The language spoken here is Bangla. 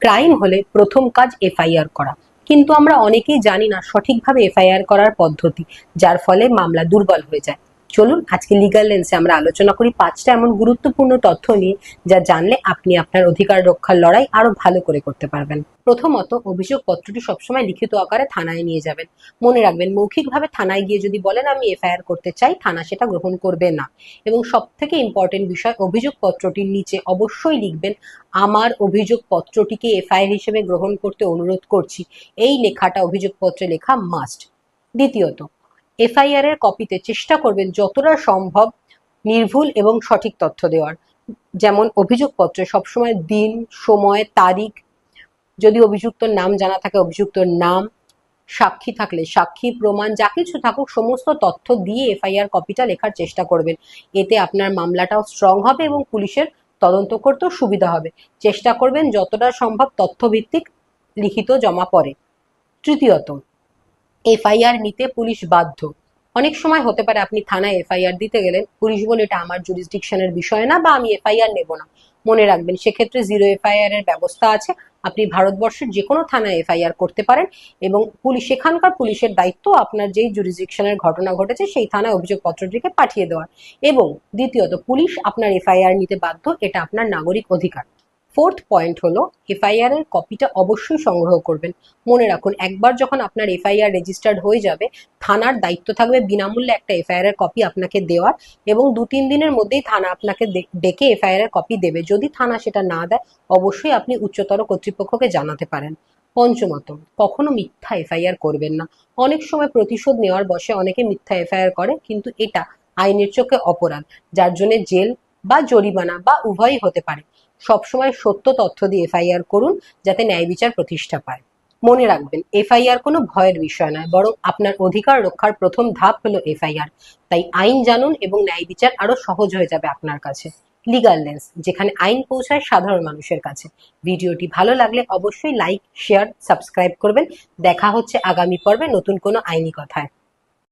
ক্রাইম হলে প্রথম কাজ এফআইআর করা। কিন্তু আমরা অনেকেই জানি না সঠিকভাবে এফআইআর করার পদ্ধতি, যার ফলে মামলা দুর্বল হয়ে যায়। চলুন আজকে লিগাল লেন্সে আমরা আলোচনা করি পাঁচটা এমন গুরুত্বপূর্ণ তথ্য নিয়ে যা জানলে আপনি আপনার অধিকার রক্ষার লড়াই আরও ভালো করে করতে পারবেন। প্রথমত অভিযোগ পত্রটি সবসময় লিখিত আকারে থানায় নিয়ে যাবেন। মনে রাখবেন, মৌখিকভাবে থানায় গিয়ে যদি বলেন, আমি এফআইআর করতে চাই থানা সেটা গ্রহণ করবে না। এবং সব থেকে ইম্পর্টেন্ট বিষয় অভিযোগ পত্রটির নিচে অবশ্যই লিখবেন, আমার অভিযোগ পত্রটিকে এফআইআর হিসেবে গ্রহণ করতে অনুরোধ করছি। এই লেখাটা অভিযোগপত্রে লেখা মাস্ট দ্বিতীয়ত এফআইআর এর কপিতে চেষ্টা করবেন যতটা সম্ভব নির্ভুল এবং সঠিক তথ্য দেওয়ার। যেমন অভিযোগপত্রে সবসময় দিন, সময়, তারিখ, যদি অভিযুক্তর নাম জানা থাকে অভিযুক্তর নাম, সাক্ষী থাকলে, সাক্ষী, প্রমাণ, যা কিছু থাকুক, সমস্ত তথ্য দিয়ে এফআইআর কপিটা লেখার চেষ্টা করবেন। এতে আপনার মামলাটাও স্ট্রং হবে এবং পুলিশের তদন্ত করতেও সুবিধা হবে। চেষ্টা করবেন যতটা সম্ভব তথ্যভিত্তিক লিখিত জমা পড়ে। তৃতীয়ত এফআইআর নিতে পুলিশ বাধ্য। অনেক সময় হতে পারে আপনি থানায় এফআইআর দিতে গেলেন, পুলিশ বলে এটা আমার জুরিসডিকশনের বিষয় না বা আমি এফআইআর নেব না। মনে রাখবেন, সেক্ষেত্রে জিরো এফআইআর এর ব্যবস্থা আছে। আপনি ভারতবর্ষের যে কোনো থানায় এফআইআর করতে পারেন এবং পুলিশ, সেখানকার পুলিশের দায়িত্ব আপনার যেই জুরিসডিকশনের ঘটনা ঘটেছে সেই থানায় অভিযোগপত্রটিকে পাঠিয়ে দেওয়ার। এবং দ্বিতীয়ত, পুলিশ আপনার এফআইআর নিতে বাধ্য, এটা আপনার নাগরিক অধিকার। ফোর্থ পয়েন্ট হলো এফআইআর এর কপিটা অবশ্যই সংগ্রহ করবেন। মনে রাখুন, একবার যখন আপনার এফআইআর রেজিস্টার্ড হয়ে যাবে, থানার দায়িত্ব থাকবে বিনামূল্যে একটা এফআইআর এর কপি আপনাকে দেওয়ার এবং দু তিন দিনের মধ্যেই থানা আপনাকে ডেকে এফআইআর এর কপি দেবে। যদি থানা সেটা না দেয়, অবশ্যই আপনি উচ্চতর কর্তৃপক্ষকে জানাতে পারেন। পঞ্চমত, কখনো মিথ্যা এফআইআর করবেন না। অনেক সময় প্রতিশোধ নেওয়ার বসে অনেকে মিথ্যা এফআইআর করে, কিন্তু এটা আইনের চোখে অপরাধ। যার জন্য জেল বা জরিমানা বা উভয়ই হতে পারে। সবসময় সত্য তথ্য দিয়ে এফআইআর করুন যাতে ন্যায় বিচার প্রতিষ্ঠা পায়। মনে রাখবেন, এফআইআর কোনো ভয়ের বিষয় নয়, বরং আপনার অধিকার রক্ষার প্রথম ধাপ হলো এফআইআর। তাই আইন জানুন এবং ন্যায় বিচার আরও সহজ হয়ে যাবে আপনার কাছে। লিগাল লেন্স যেখানে আইন পৌঁছায় সাধারণ মানুষের কাছে। ভিডিওটি ভালো লাগলে অবশ্যই লাইক শেয়ার সাবস্ক্রাইব করবেন। দেখা হচ্ছে আগামী পর্বে নতুন কোনো আইনি কথায়।